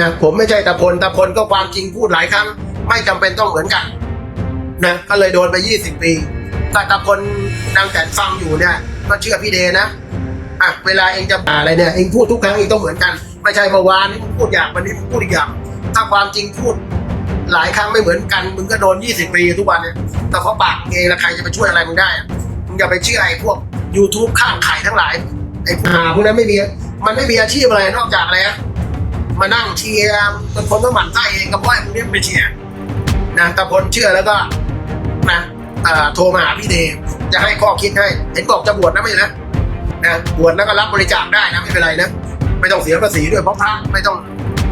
นะผมไม่ใช่ตะพลตะพลก็ความจริงพูดหลายครั้ง ไม่จำเป็นต้องเหมือนกันนะก็เลยโดนไป 20 ปีแต่ตะพลดังแต่ฟังอยู่เนี่ย ก็เชื่อพี่เดนะอะเวลาเองจะด่าอะไรเนี่ยเองพูดทุกครั้งเองต้องเหมือนกันไม่ใช่เมื่อวานนี้มึงพูดอย่างวันนี้มึงพูดอีกอย่างถ้าความจริงพูดหลายครั้งไม่เหมือนกันมึงก็โดน 20 ปีทุกวันเนี่ยแต่เพราะปากเองล้วใครจะไปช่วยอะไรมึงได้มึงอย่าไปเชื่อไอ้พวก YouTube ข้างไข่ทั้งหลายไอ้หาพวกนั้นไม่มีมันไม่มีอาชีพอะไรนอกจากอะไรอะ มานั่งเชียร์บางคนก็หมั่นไส้เองก็เพราะไอ้พวกนี้มันไปเชียร์นะแต่พลเชื่อแล้วก็นะอ่อโทรมาหาพี่เดชจะให้ข้อคิดให้เห็นบอกจะบวชนะไม่ใช่นะนะบวชแล้วก็รับบริจาคได้นะไม่เป็นไรนะไม่ต้องเสียภาษีด้วยเพราะพระไม่ต้อง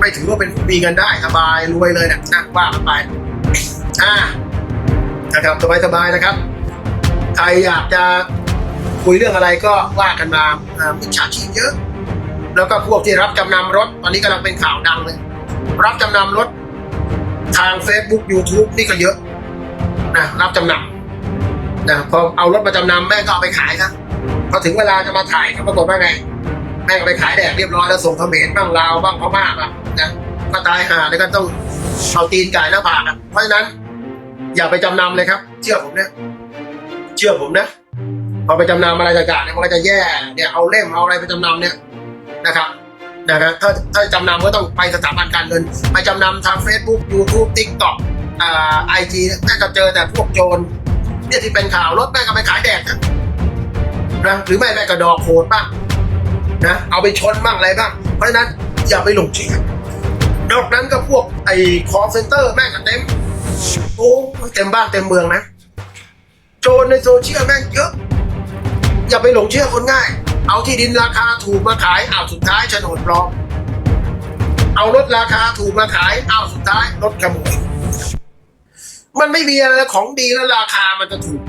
ไม่ถือว่าเป็นมีเงินได้สบายรวยเลยนะนะว่ากันไปอ่านะครับสบายสบายนะครับใครอยากจะคุยเรื่องอะไรก็ว่ากันมาอ่ามิจฉาชีพเยอะ แล้วก็พวกที่รับจำนำรถ ตอนนี้กำลังเป็นข่าวดังเลย รับจำนำรถ ทาง Facebook YouTube นี่ก็เยอะนะรับจำนำนะพอเอารถมาจำนำแม่ก็เอาไปขายนะพอถึงเวลาจะมาถ่ายก็ปรากฏว่าไง แม่งไปขายแดกเรียบร้อยแล้วส่งเขมรบ้างลาวบ้างพม่าบ้างนะก็ตายหาแล้วก็ต้องเอาตีนไก่หน้าผากอะเพราะฉะนั้น อย่าไปจำนำเลยครับ เชื่อผมนะเชื่อผมนะพอไปจำนำอะไรต่างๆเนี่ยมันก็จะแย่เนี่ยเอาเล่มเอาอะไรไปจำนำเนี่ย นะครับนะครับถ้าถ้าจำนำก็ต้องไปสถาบันการเงิน ไปจำนำทาง Facebook YouTube TikTok อ่าไอจีน่าจะเจอแต่พวกโจรเนี่ยที่เป็นข่าวรถแม่ก็ไปขายแดกนะนะหรือไม่แม่ก็ดอกโหดบ้างนะเอาไปชนบ้างอะไรบ้าง เพราะฉะนั้นอย่าไปหลงเชื่อนอกนั้นก็พวกไอ้คอเซ็นเตอร์แม่งก็เต็มโอ้เต็มบ้านเต็มเมืองนะ โจรในโซเชียลแม่งเยอะ อย่าไปหลงเชื่อคนง่าย เอาที่ดินราคาถูกมาขายอ้าวสุดท้ายโฉนดปลอม เอารถราคาถูกมาขายอ้าวสุดท้ายรถขโมยมันไม่มีอะไรของดีแล้วราคามันจะถูก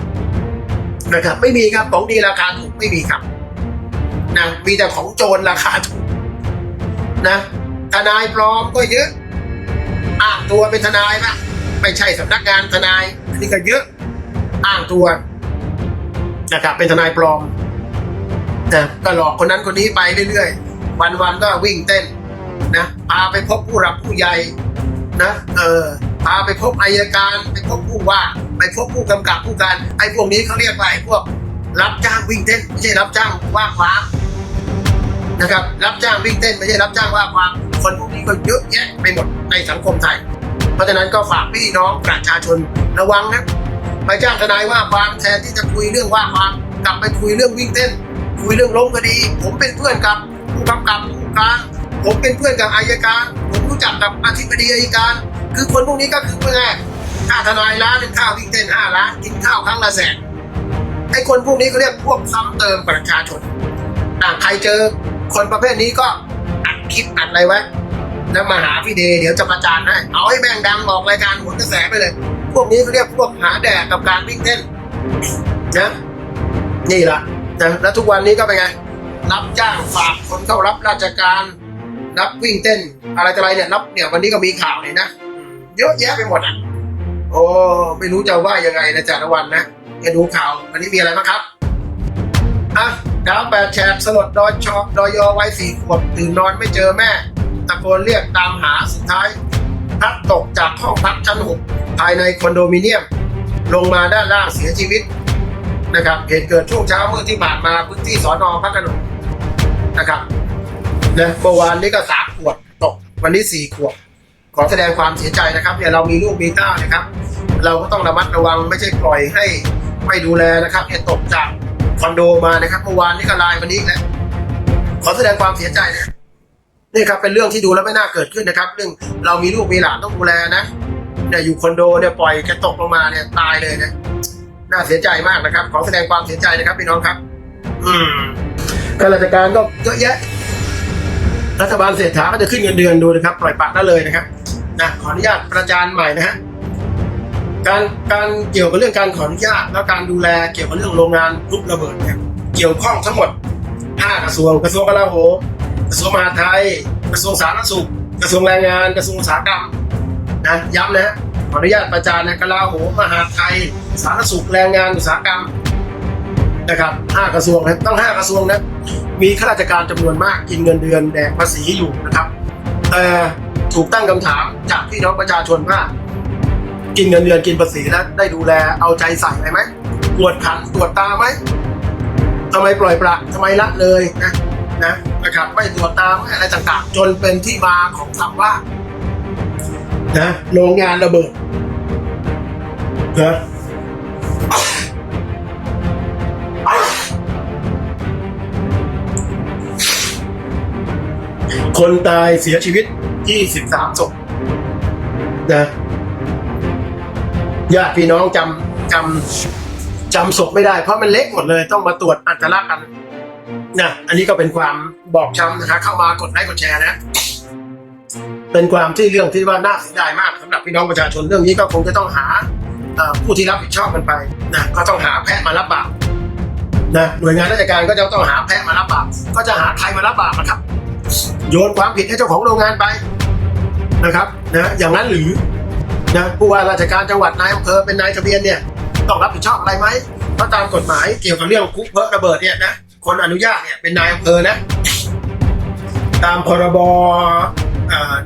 นะครับ ไม่มีครับของดีราคาถูกไม่มีครับนะมีแต่ของโจรราคาถูกนะทนายปลอมก็เยอะอ้างตัวเป็นทนายปะไม่ใช่สำนักงานทนายอันนี้ก็เยอะอ้างตัวนะครับเป็นทนายปลอม นะก็หลอกคนนั้นคนนี้ไปเรื่อยๆ วันๆก็วิ่งเต้นนะพาไปพบผู้หลักผู้ใหญ่นะเออพาไปพบอายการ ไปพบผู้ว่าไปพบผู้กำกับผู้การไอ้พวกนี้เขาเรียกว่าไอ้พวกรับจ้างวิ่งเต้นไม่ใช่รับจ้างว่าความนะครับ รับจ้างวิ่งเต้นไม่ใช่รับจ้างว่าความคนพวกนี้ก็เยอะแยะไปหมดในสังคมไทย เพราะฉะนั้นก็ฝากพี่น้องประชาชนระวังนะไปจ้างทนายว่าความแทนที่จะคุยเรื่องว่าความกลับไปคุยเรื่องวิ่งเต้น คุยเรื่องล้มคดี ผมเป็นเพื่อนกับผู้กำกับผู้การผมเป็นเพื่อนกับอายการ ผมรู้จักกับอธิบดีอายการ คือคนพวกนี้ก็คือเพื่อนค่าทนายล้านหนึ่งค่าวิ่งเต้นห้าล้านกินข้าวครั้งละแสนไอ้คนพวกนี้เขาเรียกพวกซ้ำเติมประชาชนอะใครเจอคนประเภทนี้ก็อัดคลิปอัดอะไรไว้แล้วมาหาพี่เดย์เดี๋ยวจะประจานให้เอาให้แม่งดังออกรายการหมุนกระแสไปเลย พวกนี้เขาเรียกพวกหาแดกกับการวิ่งเต้นนะนี่ละ นะแล้วทุกวันนี้ก็เป็นไง รับจ้างฝากคนเข้ารับราชการรับวิ่งเต้น อะไรต่ออะไรเนี่ยรับเนี่ยวันนี้ก็มีข่าวเลยนะ เยอะแยะไปหมดอะโอ้ไม่รู้จะว่ายังไงนะจารวันนะจะดูข่าววันนี้มีอะไรบ้างครับอะดาวแปดแฉกสลดดอยชอดอยอไว้สี่ขวบตื่นนอนไม่เจอแม่ตะโกนเรียกตามหาสุดท้ายพลัดตกจากห้องพักชั้นหกภายในคอนโดมิเนียม ลงมาด้านล่างเสียชีวิต นะครับเหตุเกิดช่วงเช้าเมื่อที่ผ่านมาพื้นที่สอนอพระขนงนะครับนะเมื่อวานนี้ก็สามขวดตก วันนี้สี่ขวบขอแสดงความเสียใจนะครับเนี่ยเรามีลูกมีเต้านะครับ เราก็ต้องระมัดระวังไม่ใช่ปล่อยให้ไม่ดูแลนะครับเนี่ยตกจากคอนโดมานะครับเมื่อวานนี้ก็ลน์วันนี้แล้วขอแสดงความเสียใจนะนี่ครับเป็นเรื่องที่ดูแล้วไม่น่าเกิดขึ้นนะครับเรื่องเรามีลูกมีหลานต้องดูแลนะเนี่ยอยู่คอนโดเนี่ยปล่อยแกตกลงมาเนี่ยตายเลยนะ น่าเสียใจมากนะครับ ขอแสดงความเสียใจนะครับพี่น้องครับ อืมข้าราชการก็เยอะแยะ รัฐบาลเศรษฐาก็จะขึ้นเงินเดือนดูนะครับ ปล่อยปละได้เลยนะครับนะขออนุญาตประจานใหม่นะฮะการการเกี่ยวกับเรื่องการขออนุญาตแล้วการดูแลเกี่ยวกับเรื่องโรงงานลูกระเบิดเนี่ยเกี่ยวข้องทั้งหมดห้ากระทรวงกระทรวงกลาโหมกระทรวงมหาดไทย กระทรวงสาธารณสุข กระทรวงแรงงาน กระทรวงอุตสาหกรรมนะย้ำนะฮะขออนุญาตประจานนะกลาโหมมหาดไทย สาธารณสุขแรงงานอุตสาหกรรมนะครับห้ากระทรวงนะต้องห้ากระทรวงนะมีข้าราชการจำนวนมากกินเงินเดือนแดกภาษีอยู่นะครับ แต่ถูกตั้งคำถามจากพี่น้องประชาชนว่ากินเงินเดือนกินภาษีแล้วได้ดูแลเอาใจใส่ไหมตรวจขันตรวจตาไหมทำไมปล่อยปละทำไมละเลยนะนะนะครับไม่ตรวจตาไม่อะไรต่างๆ จนเป็นที่มาของคำว่านะโรงงานระเบิดนะ คนตายเสียชีวิต 23ศพนะญาติพี่น้องจำจำจำศพไม่ได้ เพราะมันเล็กหมดเลยต้องมาตรวจอัตลักษณ์กันนะอันนี้ก็เป็นความบอกช้ำนะฮะเข้ามากดไลค์กดแชร์นะ เป็นความที่เรื่องที่ว่าน่าเสียดายมากสำหรับพี่น้องประชาชนเรื่องนี้ก็คงจะต้องหาผู้ที่รับผิดชอบกันไปนะก็ต้องหาแพะมารับบาปนะหน่วยงานราชการก็จะต้องหาแพะมารับบาปก็จะหาใครมารับบาปนะครับ โยนความผิดให้เจ้าของโรงงานไปนะครับนะอย่างนั้นหรือนะผู้ว่าราชการจังหวัดนายอำเภอเป็นนายทะเบียนเนี่ยต้องรับผิดชอบอะไรไหมเพราะตามกฎหมายเกี่ยวกับเรื่องคุกเพอะระเบิดเนี่ยนะคนอนุญาตเนี่ยเป็นนายอำเภอนะ ตามพรบอ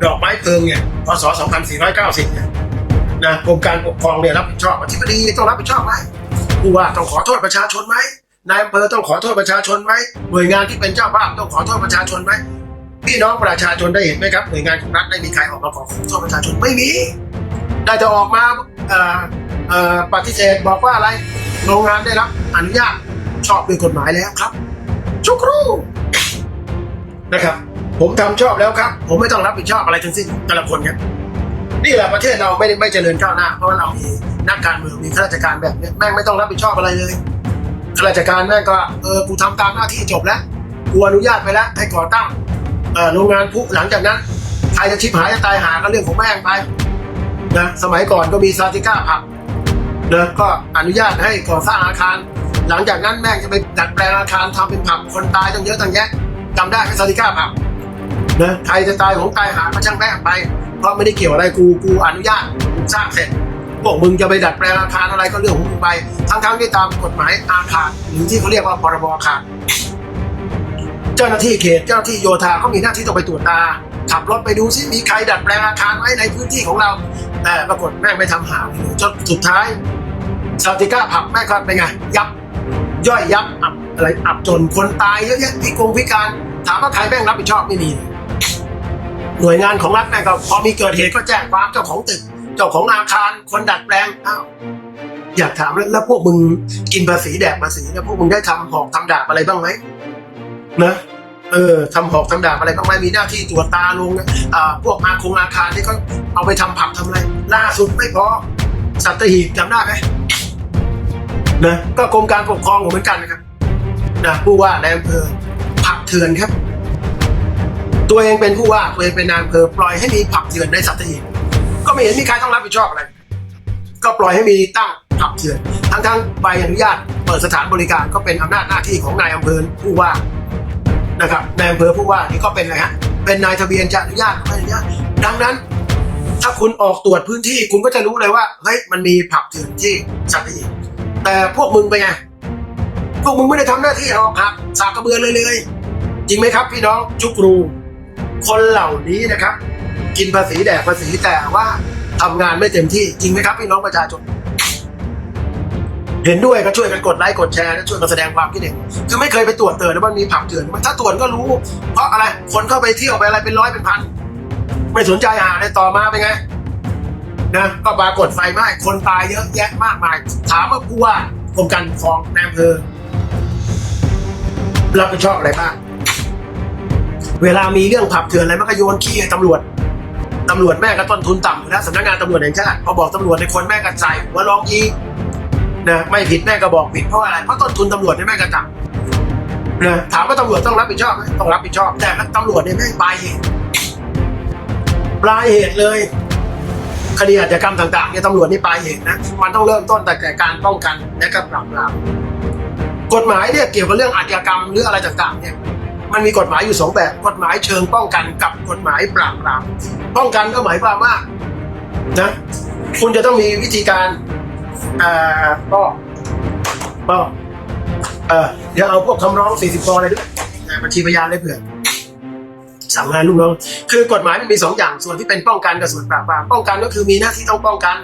ดอกไม้เพลิงเนี่ยพศ 2490 เนี่ยนะกรมการปกครองเนี่ยรับผิดชอบอธิบดีต้องรับผิดชอบไหมผู้ว่าต้องขอโทษประชาชนไหมนายอำเภอต้องขอโทษประชาชนไหมหน่วยงานที่เป็นเจ้าภาพต้องขอโทษประชาชนไหม พี่น้องประชาชนได้เห็นไหมครับหน่วยงานของรัฐได้มีใครออกมาขอโทษประชาชนไม่มีได้จะออกมาปฏิเสธบอกว่าอะไรโรงงานได้รับอนุญาตชอบด้วยกฎหมายแล้วครับชุกรูนะครับ ผมทำชอบแล้วครับ ผมไม่ต้องรับผิดชอบอะไรทั้งสิ้นแต่ละคนครับนี่แหละประเทศเราไม่ได้ไม่เจริญก้าวหน้าเพราะว่าเรามีนักการเมืองมีข้าราชการแบบนี้แม่งไม่ต้องรับผิดชอบอะไรเลยข้าราชการแม่งก็เออกูทำตามหน้าที่จบแล้วกูอนุญาตไปแล้วให้ก่อตั้ง โรงงานผู้หลังจากนั้นใครจะชิบหายจะตายหาก็เรื่องของแม่งไปนะสมัยก่อนก็มีซาติก้าผับนะก็อนุญาตให้ก่อสร้างอาคาร หลังจากนั้นแม่งจะไปดัดแปลงอาคารทำเป็นผับคนตายตั้งเยอะตั้งแยะจำได้ไหมซาติก้าผับนะใครจะตายของตายหาก็ช่างแม่งไป เพราะไม่ได้เกี่ยวอะไรกูกูอนุญาตกูสร้างเสร็จพวกมึงจะไปดัดแปลงอาคารอะไรก็เรื่องของมึงไป ทั้งๆที่ตามกฎหมายอาคารหรือที่เขาเรียกว่าพรบอาคาร เจ้าหน้าที่เขตเจ้าหน้าที่โยธาเขามีหน้าที่ต้องไปตรวจตา ขับรถไปดูซิมีใครดัดแปลงอาคารไว้ในพื้นที่ของเรา แต่ปรากฏแม่งไม่ทำหายจนสุดท้ายซาติก้าผับแม่ก็เป็นไง ยับย่อยยับอับอะไรอับจนคนตายเยอะแยะพิกงพิการ ถามว่าใครแม่งรับผิดชอบไม่มีหน่วยงานของรัฐแม่งก็พอมีเกิดเหตุก็แจ้งความเจ้าของตึก เจ้าของอาคารคนดัดแปลงอ้าวอยากถามแล้วแล้วพวกมึงกินภาษีแดกภาษีเนี่ยพวกมึงได้ทำหอกทำดาบอะไรบ้างไหม นะเออทำหอกทำดาบอะไรบ้างไหมมีหน้าที่ตรวจตาลงอ่าพวกอาคงอาคารที่เขาเอาไปทำผับทำอะไร ล่าสุดไม่พอสัตหีบจำได้ไหมนะก็กรมการปกครองเหมือนกันนะครับนะผู้ว่าในอำเภอผับเถื่อนครับ ตัวเองเป็นผู้ว่าตัวเองเป็นนายอำเภอปล่อยให้มีผับเถื่อนในสัตหีบก็ไม่เห็นมีใครต้องรับผิดชอบอะไร ก็ปล่อยให้มีตั้งผับเถื่อน ทั้งทั้งๆใบอนุญาตเปิดสถานบริการก็เป็นอำนาจหน้าที่ของนายอำเภอผู้ว่า นะครับนายอำเภอผู้ว่านี่ก็เป็นอะฮะเป็นนายทะเบียนจะอนุญาตไม่อนุญาตดังนั้น ถ้าคุณออกตรวจพื้นที่คุณก็จะรู้เลยว่าเฮ้ยมันมีผับเถื่อนที่สัตหีบแต่พวกมึงไปไงพวกมึงไม่ได้ทำหน้าที่หรอกครับสากกระเบือเลยเลยจริงไหมครับ พี่น้องจุกรูคนเหล่านี้นะครับ กินภาษีแดกภาษีแต่ว่าทำงานไม่เต็มที่จริงไหมครับพี่น้องประชาชน เห็นด้วยก็ช่วยกันกดไลค์กดแชร์และช่วยกันแสดงความคิดเห็นคือไม่เคยไปตรวจเตือนว่ามันมีผับเถื่อนถ้าตรวจก็รู้ เพราะอะไรคนเข้าไปเที่ยวไปอะไรเป็นร้อยเป็นพันไม่สนใจหาอะไรต่อมาเป็นไงนะก็ปรากฏไฟไหม้คนตายเยอะแยะมากมาย ถามว่าผู้ว่ากรมการปกครองในอำเภอรับผิดชอบอะไรบ้างเวลามีเรื่องผับเถื่อนอะไรมันก็โยนขี้ให้ตำรวจตำรวจแม่ก็ต้นทุนต่ำอยู่แล้วสำนักงานตำรวจแห่งชาติพอบอกตำรวจในคนแม่ก็ใส่หัวร้องอี นะไม่ผิดแม่ก็บอกผิดเพราะอะไรเพราะต้นทุนตำรวจเนี่ยแม่ก็ต่ำนะถามว่าตำรวจต้องรับผิดชอบไหมต้องรับผิดชอบ แต่ตำรวจเนี่ยแม่งปลายเหตุปลายเหตุเลย คดีอาชญากรรมต่างๆเนี่ยตำรวจนี่ปลายเหตุนะมันต้องเริ่มต้นแต่การป้องกันและก็ปราบปรามกฎหมายเนี่ยเกี่ยวกับเรื่องอาชญากรรมหรืออะไรต่างๆเนี่ยมันมีกฎหมายอยู่สองแบบ กฎหมายเชิงป้องกันกับกฎหมายปราบปราม ป้องกันก็หมายความว่านะคุณจะต้องมีวิธีการ อ่าก็ก็เออเดี๋ยวเอาพวกคำร้อง40ปออะไรด้วยอ่าบัญชีพยานเลยเผื่อสั่งงานลูกน้องคือกฎหมายมันมีสองอย่างส่วนที่เป็นป้องกันกับส่วนปราบปรามป้องกันก็คือมีหน้าที่ต้องป้องกัน